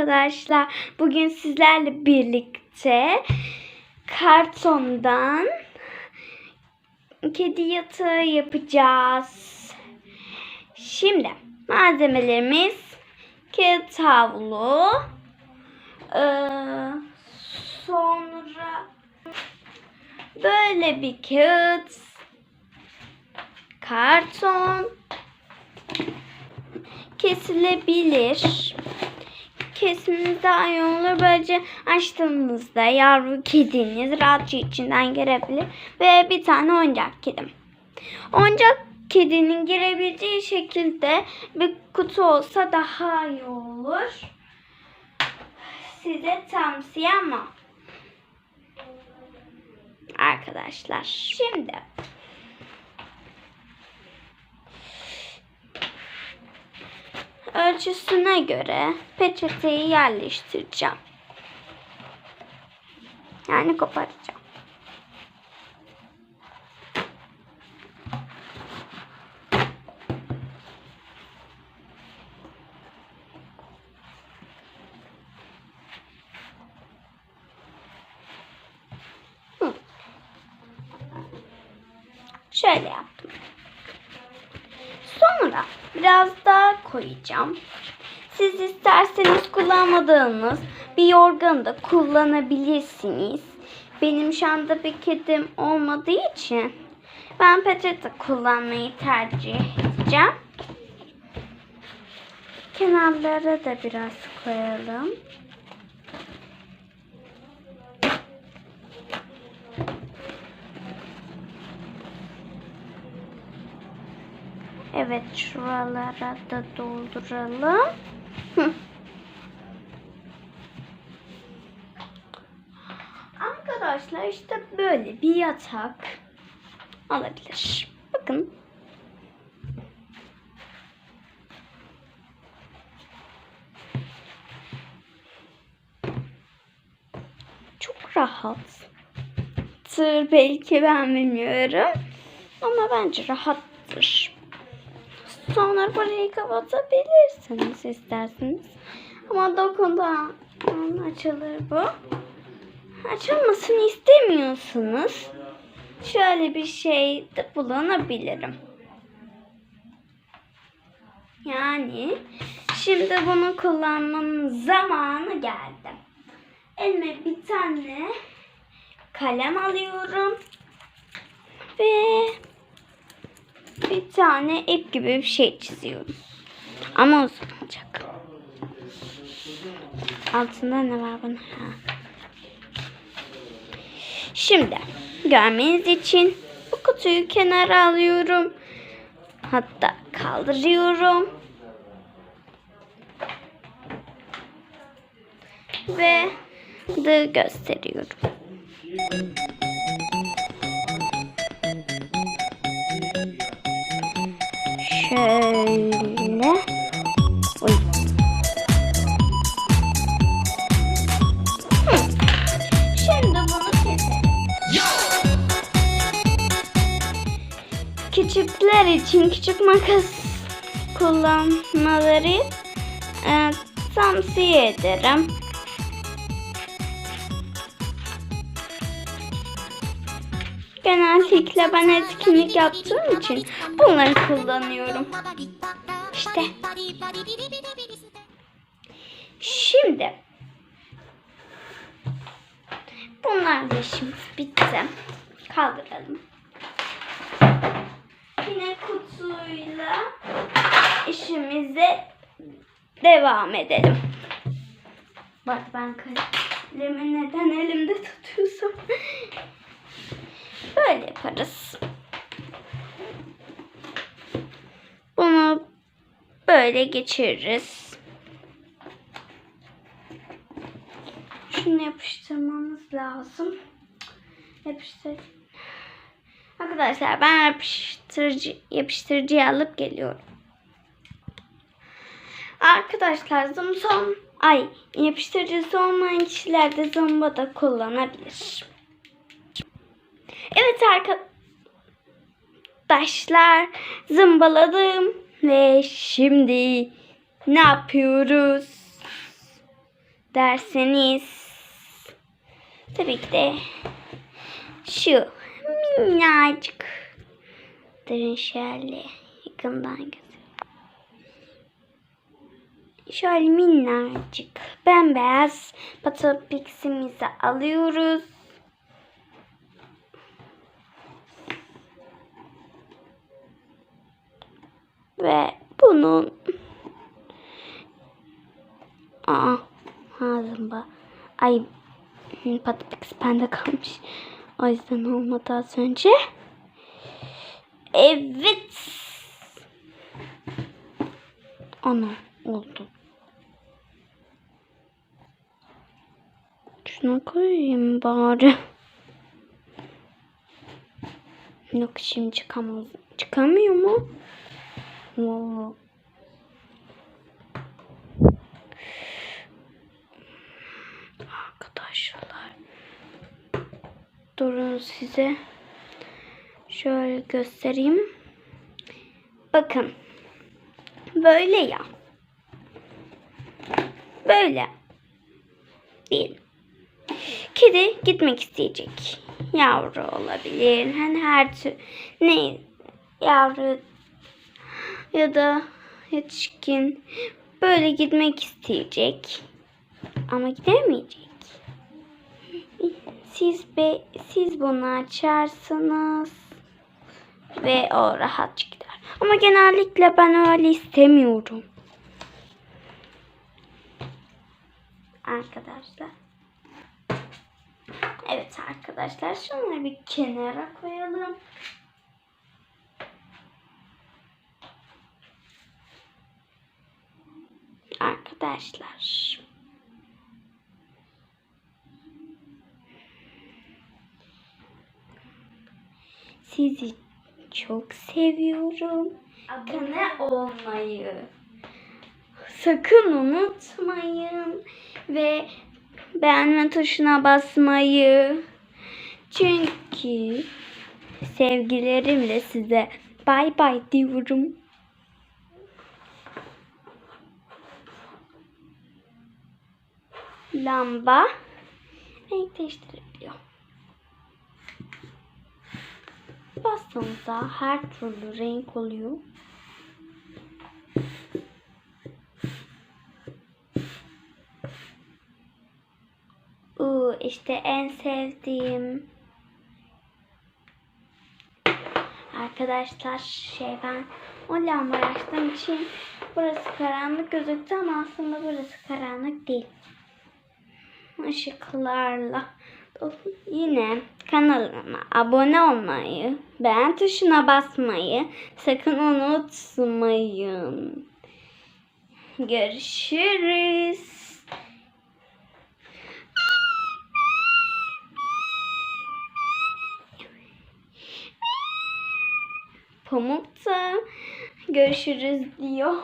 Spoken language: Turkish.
arkadaşlar. Bugün sizlerle birlikte kartondan kedi yatağı yapacağız. Şimdi malzemelerimiz kağıt havlu, eee, sonra böyle bir kağıt, karton, kesilebilir. Kesiminiz daha olur. Böylece açtığınızda yavru kediniz rahatça içinden girebilir. Ve bir tane oyuncak kedim. Oyuncak kedinin girebileceği şekilde bir kutu olsa daha iyi olur. Size tavsiyem o. Arkadaşlar şimdi ölçüsüne göre peçeteyi yerleştireceğim. Yani koparacağım. Şöyle yaptım. Biraz daha koyacağım. Siz isterseniz kullanmadığınız bir yorganı da kullanabilirsiniz. Benim şu anda bir kedim olmadığı için ben peçete kullanmayı tercih edeceğim. Kenarlara da biraz koyalım. Evet şuralara da dolduralım. Hı. Arkadaşlar işte böyle bir yatak alabilir. Bakın. Çok rahat. Tır belki ben bilmiyorum. Ama bence rahattır. Sonra burayı kapatabilirsiniz isterseniz. Ama dokundan açılır bu. Açılmasını istemiyorsanız şöyle bir şey de kullanabilirim. Yani şimdi bunu kullanmanın zamanı geldi. Elime bir tane kalem alıyorum ve bir tane ip gibi bir şey çiziyorum. Ama uzun olacak. Altında ne var bunun? Ha. Şimdi görmeniz için bu kutuyu kenara alıyorum. Hatta kaldırıyorum. Ve de gösteriyorum. Küçükler için küçük makas kullanmaları e, tavsiye ederim. Genellikle ben etkinlik yaptığım için bunları kullanıyorum. İşte. Şimdi bunlar da işimiz bitti. Kaldıralım. Yine kutuyla işimize devam edelim. Bak ben kalemi neden elimde tutuyorsam. Böyle yaparız. Bunu böyle geçiririz. Şunu yapıştırmamız lazım. Yapıştır. Arkadaşlar ben yapıştırıcı yapıştırıcıyı alıp geliyorum. Arkadaşlar zımson ay yapıştırıcısı olmayan kişiler de zımba da kullanabilir. Evet arkadaşlar zımbaladım ve şimdi ne yapıyoruz? derseniz tabii ki de şu minnacık durun şöyle yakından göster. Şöyle minnacık bembeyaz patapiximizi alıyoruz. Ve bunun Aa ağzımda ay patapix bende kalmış. O yüzden olmadı az önce. Evet. Ana oldu. Şuna koyayım bari. Yok şimdi çıkamaz. Çıkamıyor mu? Vallahi. Arkadaşlar. Durun size. Şöyle göstereyim. Bakın. Böyle ya. Böyle. Değil. Kedi gitmek isteyecek. Yavru olabilir. Hani her tür ne yavru ya da yetişkin böyle gitmek isteyecek. Ama gidemeyecek. Siz be, siz bunu açarsınız ve o rahat gider. Ama genellikle ben öyle istemiyorum. Arkadaşlar. Evet arkadaşlar şunları bir kenara koyalım. Arkadaşlar. Sizi çok seviyorum. Abone olmayı sakın unutmayın ve beğenme tuşuna basmayı. Çünkü sevgilerimle size bay bay diyorum. Lamba renk değiştirebiliyor. Bastığımızda her türlü renk oluyor. Uu, işte en sevdiğim arkadaşlar şey ben o lambayı açtığım için burası karanlık gözüktü ama aslında burası karanlık değil. Işıklarla yine kanalıma abone olmayı, beğen tuşuna basmayı sakın unutmayın. Görüşürüz. Pamuk görüşürüz diyor.